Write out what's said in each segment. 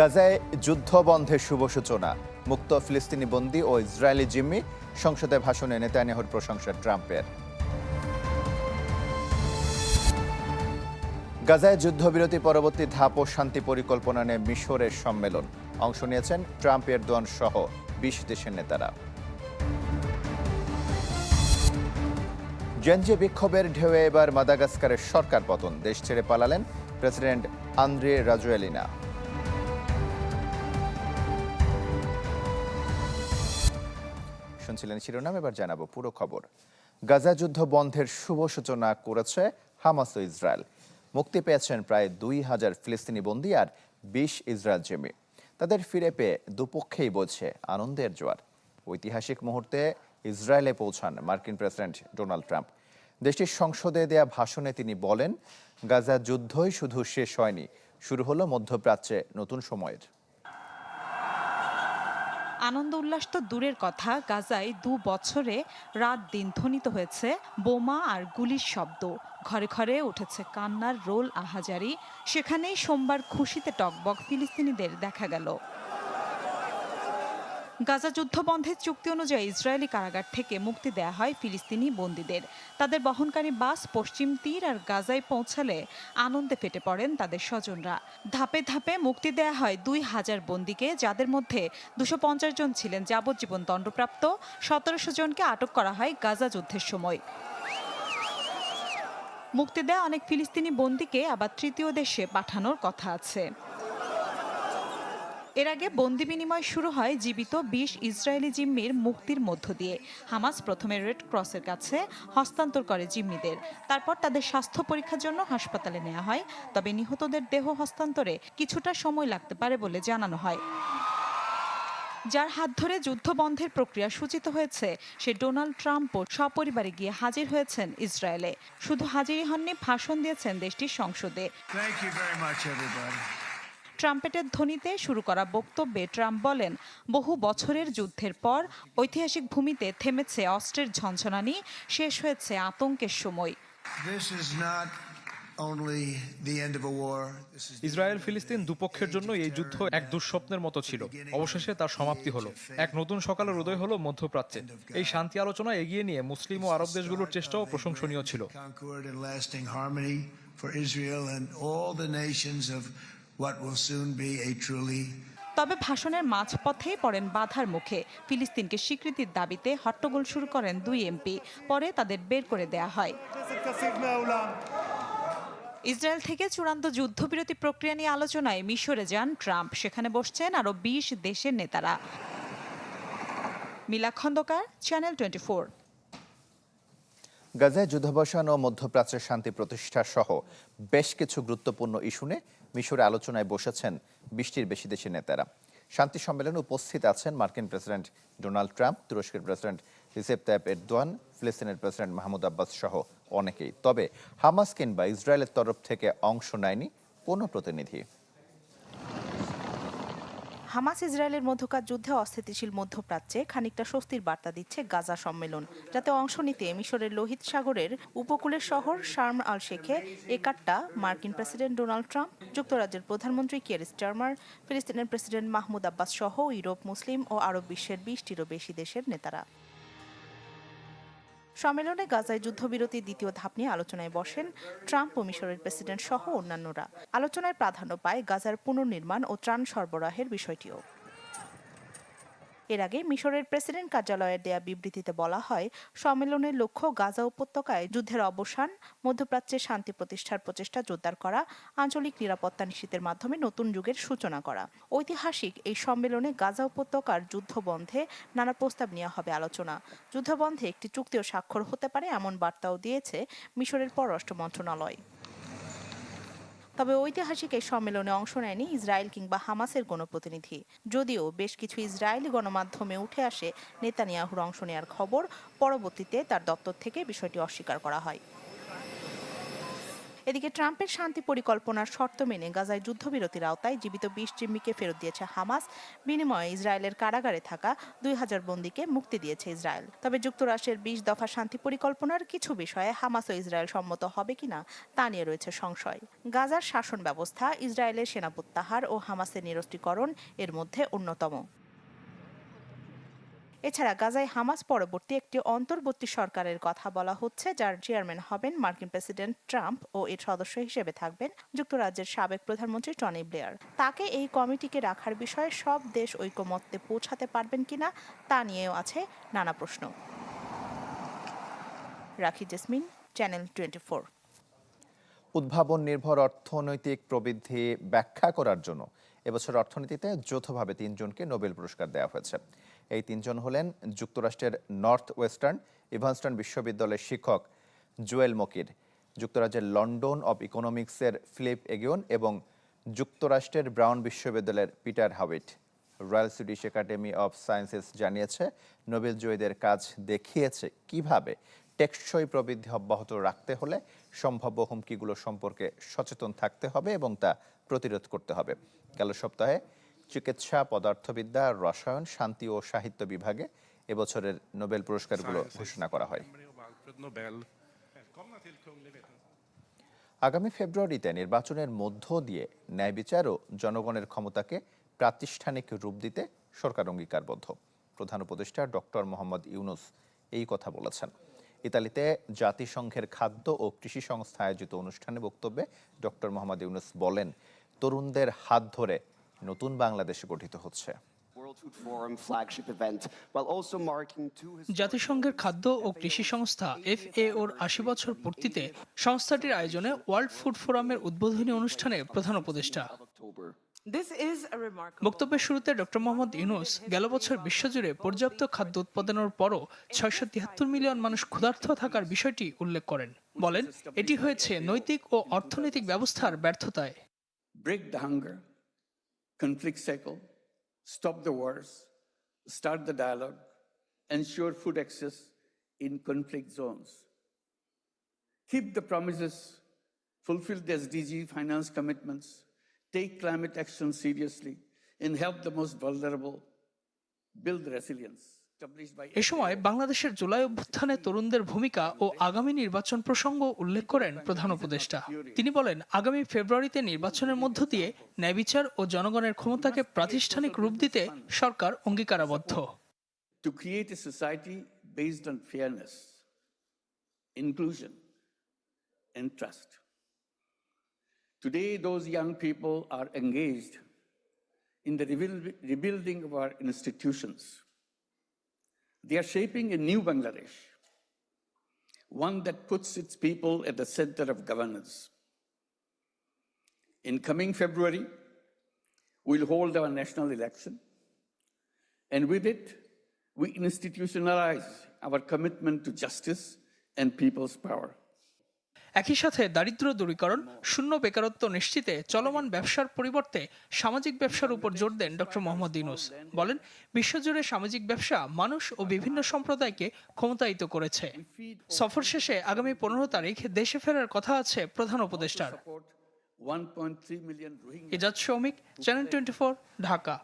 গাজায় যুদ্ধ বন্ধের শুভ সূচনা। মুক্ত ফিলিস্তিনি বন্দী ও ইসরায়েলি জিম্মি সংসদে ভাষণে নেতানিয়াহুর প্রশংসা ট্রাম্পের। গাজায় যুদ্ধবিরতি পরবর্তী ধাপ ও শান্তি পরিকল্পনা নিয়ে মিশরের সম্মেলন। অংশ নিয়েছেন ট্রাম্প এরদোয়ান সহ বিশ দেশের নেতারা। জেনজি বিক্ষোভের ঢেউয়ে এবার মাদাগাস্কারের সরকার পতন। দেশ ছেড়ে পালালেন প্রেসিডেন্ট আন্দ্রে রাজুয়েলিনা। শুনছিলেন শিরোনাম, এবার জানাব পুরো খবর। গাজা যুদ্ধ বন্ধের শুভ সূচনা করেছে হামাস ও ইসরায়েল। মুক্তি পেয়েছেন প্রায় দুই হাজার ফিলিস্তিনি বন্দী আর বিশ ইসরায়েল জেমি। তাদের ফিরে পেয়ে দুপক্ষেই বলছে আনন্দের জোয়ার। ঐতিহাসিক মুহূর্তে ইসরায়েলে পৌঁছান মার্কিন প্রেসিডেন্ট ডোনাল্ড ট্রাম্প। দেশটির সংসদে দেয়া ভাষণে তিনি বলেন, গাজা যুদ্ধই শুধু শেষ হয়নি, শুরু হলো মধ্যপ্রাচ্যে নতুন সময়ের। আনন্দ উল্লাস তো দূরের কথা। গাজায় দু বছরে রাত দিন ধ্বনিত হয়েছে বোমা আর গুলির শব্দ। ঘরে ঘরে উঠেছে কান্নার রোল আহাজারি। সেখানেই সোমবার খুশিতে টকবক ফিলিস্তিনিদের দেখা গেল। গাজা যুদ্ধ বন্ধের চুক্তি অনুযায়ী ইসরায়েলি কারাগার থেকে মুক্তি দেয়া হয় ফিলিস্তিনি বন্দীদের। তাদের বহনকারী বাস পশ্চিম তীর আর গাজায় পৌঁছালে আনন্দে ফেটে পড়েন তাদের স্বজনরা। ধাপে ধাপে মুক্তি দেয়া হয় দুই হাজার বন্দীকে, যাদের মধ্যে দুশো জন ছিলেন যাবজ্জীবন দণ্ডপ্রাপ্ত। সতেরোশো জনকে আটক করা হয় গাজা যুদ্ধের সময়। মুক্তি দেয়া অনেক ফিলিস্তিনি বন্দীকে আবার তৃতীয় দেশে পাঠানোর কথা আছে। এর আগে বন্দি বিনিময় শুরু হয় জীবিত বিশ ইসরায়েলি জিম্মির মুক্তির মধ্য দিয়ে। হামাস প্রথমে রেড ক্রসের কাছে হস্তান্তর করে জিম্মিদের। তারপর তাদের স্বাস্থ্য পরীক্ষার জন্য হাসপাতালে নেওয়া হয়। তবে নিহতদের দেহ হস্তান্তরে কিছুটা সময় লাগতে পারে বলে জানানো হয়। যার হাত ধরে যুদ্ধ বন্ধের প্রক্রিয়া সূচিত হয়েছে, সে ডোনাল্ড ট্রাম্পও সপরিবারে গিয়ে হাজির হয়েছেন ইসরায়েলে। শুধু হাজিরই হননি, ভাষণ দিয়েছেন দেশটির সংসদে। ট্রাম্পেটের ধ্বনিতে শুরু করা বক্তব্যে ট্রাম্প বলেন বহু বছরের যুদ্ধের পর ঐতিহাসিক ভূমিতে থেমেছে অস্ত্রের ঝনঝনানি শেষ হয়েছে আতঙ্কের সময়। ইসরায়েল ফিলিস্তিন দুপক্ষের জন্য এই যুদ্ধ এক দুঃস্বপ্নের মতো ছিল। অবশেষে তার সমাপ্তি হলো। এক নতুন সকালের উদয় হলো মধ্যপ্রাচ্যে। এই শান্তি আলোচনা এগিয়ে নিয়ে মুসলিম ও আরব দেশগুলোর চেষ্টাও প্রশংসনীয় ছিল। What will soon be a truly তবে ভাষণের মাঝপথেই পড়েন বাধার মুখে। ফিলিস্তিনকে স্বীকৃতির দাবিতে হট্টগোল শুরু করেন দুই এমপি। পরে তাদের বের করে দেয়া হয়। ইসরায়েল থেকে চূড়ান্ত যুদ্ধবিরতি প্রক্রিয়া নিয়ে আলোচনায় মিশরে যান ট্রাম্প। সেখানে বসছেন আরও বিশ দেশের নেতারা। Mila Khandaker channel twenty four গাজায় যুদ্ধাবসান ও মধ্যপ্রাচ্যের শান্তি প্রতিষ্ঠা সহ বেশ কিছু গুরুত্বপূর্ণ ইস্যু নিয়ে মিশরে আলোচনায় বসেছেন বিশটির বেশি দেশের নেতারা। শান্তি সম্মেলনে উপস্থিত আছেন মার্কিন প্রেসিডেন্ট ডোনাল্ড ট্রাম্প, তুরস্কের প্রেসিডেন্ট রিসেপ তাইপ এরদোয়ান, ফিলিস্তিনের প্রেসিডেন্ট মাহমুদ আব্বাস সহ অনেকেই। তবে হামাস কিংবা ইসরায়েলের তরফ থেকে অংশ নেয়নি কোনো প্রতিনিধি। হামাস ইসরায়েলের মধ্যকার যুদ্ধে অস্থিতিশীল মধ্যপ্রাচ্যে খানিকটা স্বস্তির বার্তা দিচ্ছে গাজা সম্মেলন, যাতে অংশ নিতে মিশরের লোহিত সাগরের উপকূলের শহর শার্ম আল শেখে একাট্টা মার্কিন প্রেসিডেন্ট ডোনাল্ড ট্রাম্প, যুক্তরাজ্যের প্রধানমন্ত্রী কিয়ার স্টার্মার, ফিলিস্তিনের প্রেসিডেন্ট মাহমুদ আব্বাস সহ ইউরোপ, মুসলিম ও আরব বিশ্বের বিশটিরও বেশি দেশের নেতারা। সম্মেলনে গাজায় যুদ্ধবিরতির দ্বিতীয় ধাপ নিয়ে আলোচনায় বসেন ট্রাম্প ও মিশরের প্রেসিডেন্ট সহ অন্যান্যরা। আলোচনায় প্রাধান্য পায় গাজার পুনর্নির্মাণ ও ত্রাণ সরবরাহের বিষয়টিও। এর আগে মিশরের প্রেসিডেন্ট কার্যালয়ের দেয়া বিবৃতিতে বলা হয়, সম্মেলনের লক্ষ্য গাজা উপত্যকায় যুদ্ধের অবসান, মধ্যপ্রাচ্যে শান্তি প্রতিষ্ঠার প্রচেষ্টা জোরদার করা, আঞ্চলিক নিরাপত্তা নিশ্চিতের মাধ্যমে নতুন যুগের সূচনা করা। ঐতিহাসিক এই সম্মেলনে গাজা উপত্যকার যুদ্ধ বন্ধে নানা প্রস্তাব নেওয়া হবে আলোচনা। যুদ্ধবন্ধে একটি চুক্তিও স্বাক্ষর হতে পারে এমন বার্তাও দিয়েছে মিশরের পররাষ্ট্র মন্ত্রণালয়। তবে ঐতিহাসিক এই সম্মেলনে অংশ নেয়নি ইসরায়েল কিংবা হামাসের কোনো প্রতিনিধি। যদিও বেশ কিছু ইসরায়েলি গণমাধ্যমে উঠে আসে নেতানিয়াহুর অংশ নেওয়ার খবর, পরবর্তীতে তার দপ্তর থেকে বিষয়টি অস্বীকার করা হয়। এদিকে ট্রাম্পের শান্তি পরিকল্পনার শর্ত মেনে গাজায় যুদ্ধবিরতির আওতায় জীবিত বিশ জিম্মিকে ফেরত দিয়েছে হামাস। বিনিময়ে ইসরায়েলের কারাগারে থাকা দুই হাজার বন্দীকে মুক্তি দিয়েছে ইসরায়েল। তবে যুক্তরাষ্ট্রের বিশ দফা শান্তি পরিকল্পনার কিছু বিষয়ে হামাস ও ইসরায়েল সম্মত হবে কিনা তা নিয়ে রয়েছে সংশয়। গাজার শাসন ব্যবস্থা ইসরায়েলের সেনা প্রত্যাহার ও হামাসের নিরস্ত্রীকরণ এর মধ্যে অন্যতম। এছাড়া গাজায় হামাস পরবর্তী একটি অন্তর্বর্তী সরকারের কথা বলা হচ্ছে, যার চেয়ারম্যান হবেন মার্কিন প্রেসিডেন্ট ট্রাম্প ও এর সদস্য হিসেবে থাকবেন যুক্তরাজ্যের সাবেক প্রধানমন্ত্রী টনি ব্লেয়ার। তাকে এই কমিটিকে রাখার বিষয়ে সব দেশ ঐকমত্যে পৌঁছাতে পারবেন কিনা তা নিয়েও আছে নানা প্রশ্ন। রাখি জেসমিন, চ্যানেল টোয়েন্টি উদ্ভাবন নির্ভর অর্থনৈতিক প্রবৃদ্ধি ব্যাখ্যা করার জন্য। এবছর অর্থনীতিতে যৌথভাবে তিনজনকে নোবেল পুরস্কার দেওয়া হয়েছে। এই তিনজন হলেন যুক্তরাষ্ট্রের নর্থ ওয়েস্টার্ন ইভানস্টন বিশ্ববিদ্যালয়ের শিক্ষক জুয়েল মকির, যুক্তরাজ্যের লন্ডন অব ইকোনমিক্সের ফিলিপ এগিয়ন এবং যুক্তরাষ্ট্রের ব্রাউন বিশ্ববিদ্যালয়ের Peter Howitt. Royal Swedish Academy of Sciences জানিয়েছে, নোবেল জয়ীদের কাজ দেখিয়েছে কীভাবে টেকসই প্রবৃদ্ধি অব্যাহত রাখতে হলে সম্ভাব্য হুমকিগুলো সম্পর্কে সচেতন থাকতে হবে এবং তা প্রতিরোধ করতে হবে। গেল সপ্তাহে চিকিৎসা পদার্থবিদ্যা রসায়ন শান্তি ও সাহিত্য বিভাগে এবছরের নোবেল পুরস্কারগুলো ঘোষণা করা হয়। আগামী ফেব্রুয়ারিতে নির্বাচনের মধ্য দিয়ে ন্যায় বিচার ও জনগণের ক্ষমতাকে প্রাতিষ্ঠানিক রূপ দিতে সরকার অঙ্গীকারবদ্ধ। প্রধান উপদেষ্টা ডক্টর মোহাম্মদ ইউনুস এই কথা বলেছেন। ইতালিতে জাতিসংঘের খাদ্য ও কৃষি সংস্থা আয়োজিত অনুষ্ঠানে বক্তব্যে ডক্টর মোহাম্মদ ইউনুস বলেন তরুণদের হাত ধরে নতুন বাংলাদেশ গঠিত হচ্ছে। জাতিসংঘের খাদ্য ও কৃষি সংস্থা এফএওর আশি বছর পূর্তিতে সংস্থাটির আয়োজনে ওয়ার্ল্ড ফুড ফোরামের উদ্বোধনী অনুষ্ঠানে প্রধান উপদেষ্টা। বক্তব্যের শুরুতে ডক্টর মোহাম্মদ ইউনুস গেল বছর বিশ্বজুড়ে পর্যাপ্ত খাদ্য উৎপাদনের পরও ছয়শো তিয়াত্তর মিলিয়ন মানুষ ক্ষুধার্ত থাকার বিষয়টি উল্লেখ করেন। বলেন এটি হয়েছে নৈতিক ও অর্থনৈতিক ব্যবস্থার ব্যর্থতায়। Conflict cycle, stop the wars, start the dialogue, ensure food access in conflict zones. Keep the promises, fulfill the SDG finance commitments, take climate action seriously, and help the most vulnerable build resilience. এ সময় বাংলাদেশের জুলাই অভ্যুত্থানে তরুণদের ভূমিকা ও আগামী নির্বাচন প্রসঙ্গ উল্লেখ করেন প্রধান উপদেষ্টা। তিনি বলেন আগামী ফেব্রুয়ারিতে নির্বাচনের মধ্য দিয়ে ন্যায়বিচার ও জনগণের ক্ষমতাকে প্রাতিষ্ঠানিক রূপ দিতে সরকার অঙ্গীকারাবদ্ধ। In the rebuilding of our institutions. They are shaping a new Bangladesh, one that puts its people at the center of governance. In coming February, we'll hold our national election. And with it, we institutionalize our commitment to justice and people's power. একই সাথে দারিদ্র দূরীকরণ শূন্য বেকারত্ব নিশ্চিতে চলমান ব্যবসার পরিবর্তে সামাজিক ব্যবসার উপর জোর দেন ডক্টর মোহাম্মদ ইউনুস। বলেন বিশ্বজুড়ে সামাজিক ব্যবসা মানুষ ও বিভিন্ন সম্প্রদায়কে ক্ষমতায়িত করেছে। সফর শেষে আগামী পনেরো তারিখ দেশে ফেরার কথা আছে প্রধান উপদেষ্টার। Support 1.3 Ejaz Soumik channel twenty Dhaka.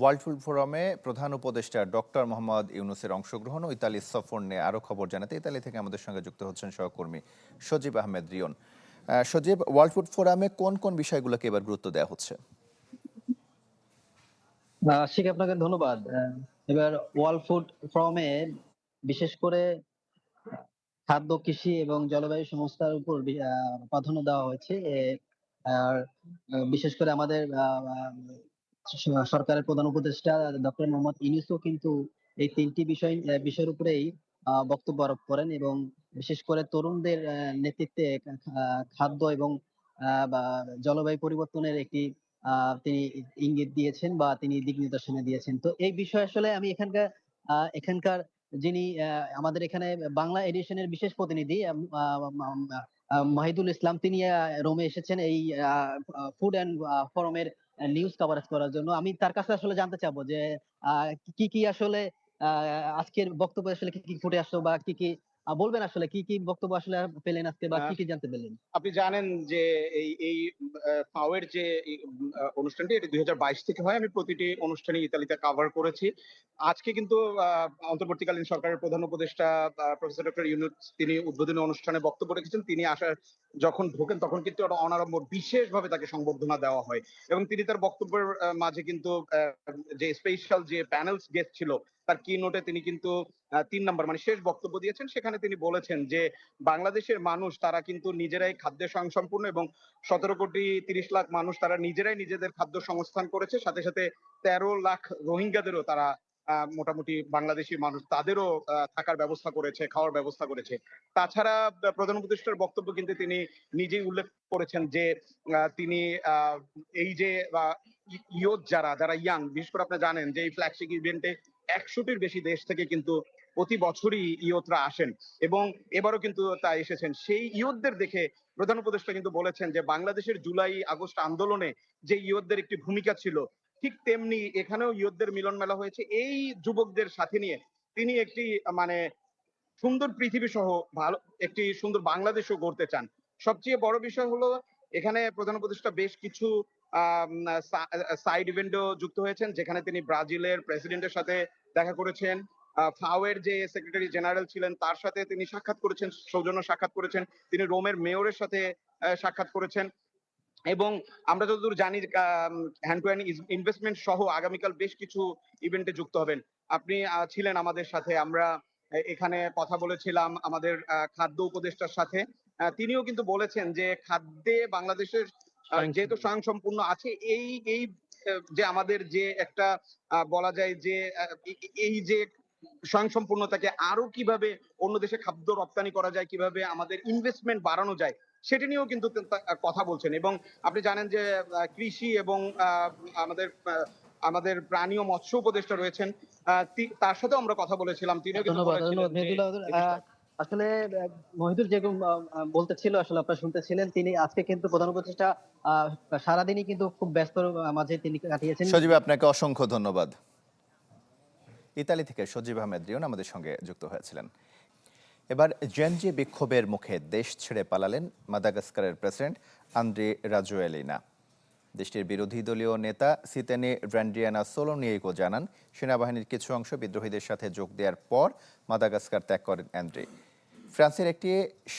World food ফোরামে প্রধান উপদেষ্টা ডক্টর মোহাম্মদ ইউনুসের অংশগ্রহণ ও ইতালির সফর নিয়ে আরও খবর জানাতে ইতালি থেকে আমাদের সঙ্গে যুক্ত হচ্ছেন সহকর্মী সজীব আহমেদ রিয়ন। সজীব, ওয়ার্ল্ড ফুড ফোরামে কোন কোন বিষয়গুলোকে এবার গুরুত্ব দেওয়া হচ্ছে? আশিক, আপনাকে ধন্যবাদ। এবার ওয়ার্ল্ড ফুড ফোরামে বিশেষ করে খাদ্য, কৃষি এবং জলবায়ু সংস্থার উপর প্রাধান্য দেওয়া হয়েছে। আর বিশেষ করে আমাদের সরকারের প্রধান উপদেষ্টা ডক্টর মোহাম্মদ ইউনূসও কিন্তু এই তিনটি বিষয় বিষয়ের উপরেই বক্তব্য আরোপ করেন এবং বিশেষ করে তরুণদের নেতৃত্বে খাদ্য এবং জলবায়ু পরিবর্তনের একটি তিনি ইঙ্গিত দিয়েছেন বা তিনি দিক নির্দেশনা দিয়েছেন। তো এই বিষয়ে আসলে আমি এখানকার এখানকার যিনি আমাদের এখানে বাংলা এডিশনের বিশেষ প্রতিনিধি মাহিদুল ইসলাম, তিনি রোমে এসেছেন এই ফুড অ্যান্ড ফোরামের নিউজ কভারেজ করার জন্য। আমি তার কাছে আসলে জানতে চাবো যে কি কি আসলে আজকের বক্তব্য আসলে কি কি ফুটে আসলো বা কি কি বলবেন আসলে কি কি বক্তব্য আসলে পেলেন আজকে বা কি কি জানতে পেলেন? আপনি জানেন যে এই এই ফাওয়ের যে অনুষ্ঠানটি এটি দুই থেকে হয়। আমি প্রতিটি অনুষ্ঠানে ইতালিতে কভার করেছি। আজকে কিন্তু অন্তর্বর্তীকালীন সরকারের প্রধান উপদেষ্টা প্রফেসর ডক্টর ইউনুস তিনি উদ্বোধনী অনুষ্ঠানে বক্তব্য রেখেছেন। তিনি আসার যখন ঢোকেন তখন কিন্তু একটা অনারম্বর বিশেষভাবে তাকে সংবর্ধনা দেওয়া হয়। এবং তিনি তার বক্তব্যের মাঝে কিন্তু যে স্পেশাল যে প্যানেলস গেস্ট ছিল তার কি নোটে তিনি কিন্তু তিন নম্বর মানে শেষ বক্তব্য দিয়েছেন। সেখানে তিনি বলেছেন যে, বাংলাদেশের মানুষ তারা কিন্তু নিজেরাই খাদ্যে স্বয়ংসম্পূর্ণ এবং সতেরো কোটি তিরিশ লাখ মানুষ তারা নিজেরাই নিজেদের খাদ্য সংস্থান করেছে। সাথে সাথে তেরো লাখ রোহিঙ্গাদেরও তারা মোটামুটি বাংলাদেশি মানুষ তাদেরও থাকার ব্যবস্থা করেছে, খাওয়ার ব্যবস্থা করেছে। তাছাড়া প্রধান উপদেষ্টার বক্তব্য কিন্তু তিনি নিজেই উল্লেখ করেছেন যে তিনি এই যে ইয়ত যারা যারা ইয়াং বিশেষ করে আপনি জানেন যে এই ফ্ল্যাগশিপ ইভেন্টে একশোটির বেশি দেশ থেকে কিন্তু প্রতি বছরই ইয়তরা আসেন এবং এবারও কিন্তু তা এসেছেন। সেই ইয়তদের দেখে প্রধান উপদেষ্টা কিন্তু বলেছেন যে, বাংলাদেশের জুলাই, আগস্ট আন্দোলনে যে ইয়তদের একটি ভূমিকা ছিল, ঠিক তেমনি এখানেও ইয়তদের মিলন মেলা হয়েছে। এই যুবকদের সাথে নিয়ে তিনি একটি মানে সুন্দর পৃথিবী সহ ভালো, একটি সুন্দর বাংলাদেশও গড়তে চান। সবচেয়ে বড় বিষয় হলো, এখানে প্রধান উপদেষ্টা বেশ কিছু সাইড ইভেন্টও যুক্ত হয়েছেন, যেখানে তিনি ব্রাজিলের প্রেসিডেন্টের সাথে দেখা করেছেন। ফাওয়ের যে সেক্রেটারি জেনারেল ছিলেন, তার সাথে তিনি সাক্ষাৎ করেছেন, সৌজন্য সাক্ষাৎ করেছেন। তিনি রোমের মেয়রের সাথে সাক্ষাৎ করেছেন। এবং আমরা যতদূর জানি হ্যান্ড টু হ্যান্ড ইনভেস্টমেন্ট সহ আগামীকাল বেশ কিছু ইভেন্টে যুক্ত হবেন। আপনি ছিলেন আমাদের সাথে, আমরা এখানে কথা বলেছিলাম আমাদের খাদ্য উপদেষ্টার সাথে। তিনিও কিন্তু বলেছেন যে, খাদ্যে বাংলাদেশের যেহেতু স্বয়ংসম্পূর্ণ আছে এই এই যে আমাদের যে একটা বলা যায় যে এই যে স্বয়ংসম্পূর্ণতাকে আরও কীভাবে অন্য দেশে খাদ্য রপ্তানি করা যায় কীভাবে আমাদের ইনভেস্টমেন্ট বাড়ানো যায় সেটা নিয়েও কিন্তু কথা বলছেন। এবং আপনি জানেন যে কৃষি এবং আহ, আমাদের আমাদের প্রাণী ও মৎস্য উপদেষ্টা রয়েছেন আহ, তার সাথেও আমরা কথা বলেছিলাম তিনিও কিন্তু আসলে মহিদুর যেরকম বলতেছিল, আসলে আপনারা শুনতেছিলেন, তিনি আজকে কিন্তু প্রধান উপদেষ্টা সারাদিনই কিন্তু খুব ব্যস্ত মাঝে তিনি কাটিয়েছেন। সজীব, আপনাকে অসংখ্য ধন্যবাদ। ইতালি থেকে সজীব আহমেদ রিয়ন আমাদের সঙ্গে যুক্ত হয়েছিলেন। এবার জেনজি বিক্ষোভের মুখে দেশ ছেড়ে পালালেন মাদাগাস্কারের প্রেসিডেন্ট আন্দ্রে রাজুয়েলিনা। দেশটির বিরোধী দলীয় নেতা সিতেনে র্যান্ডিয়ানা সোলোনিয়েকো জানান, সেনাবাহিনীর কিছু অংশ বিদ্রোহীদের সাথে যোগ দেওয়ার পর মাদাগাস্কার ত্যাগ করেন অ্যান্দ্রে ফ্রান্সের একটি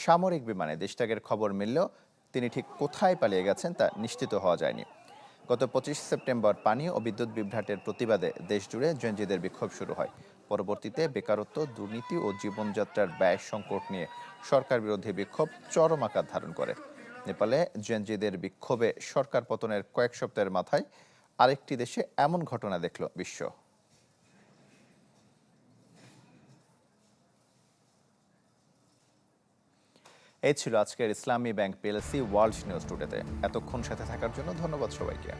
সামরিক বিমানে দেশত্যাগের খবর মিললেও তিনি ঠিক কোথায় পালিয়ে গেছেন তা নিশ্চিত হওয়া যায়নি। গত পঁচিশ সেপ্টেম্বর পানি ও বিদ্যুৎ বিভ্রাটের প্রতিবাদে দেশজুড়ে জেনজিদের বিক্ষোভ শুরু হয়। পরবর্তীতে বেকারত্ব, দুর্নীতি ও জীবনযাত্রার ব্যয় সংকট নিয়ে সরকার বিরোধী বিক্ষোভ চরম আকার ধারণ করে। নেপালে জেনজিদের বিক্ষোভে সরকার পতনের কয়েক সপ্তাহের মাথায় আরেকটি দেশে এমন ঘটনা দেখল বিশ্ব। এই ছিল আজকের Islami bank PLC world news টুডেতে। এতক্ষণ সাথে থাকার জন্য ধন্যবাদ সবাইকে।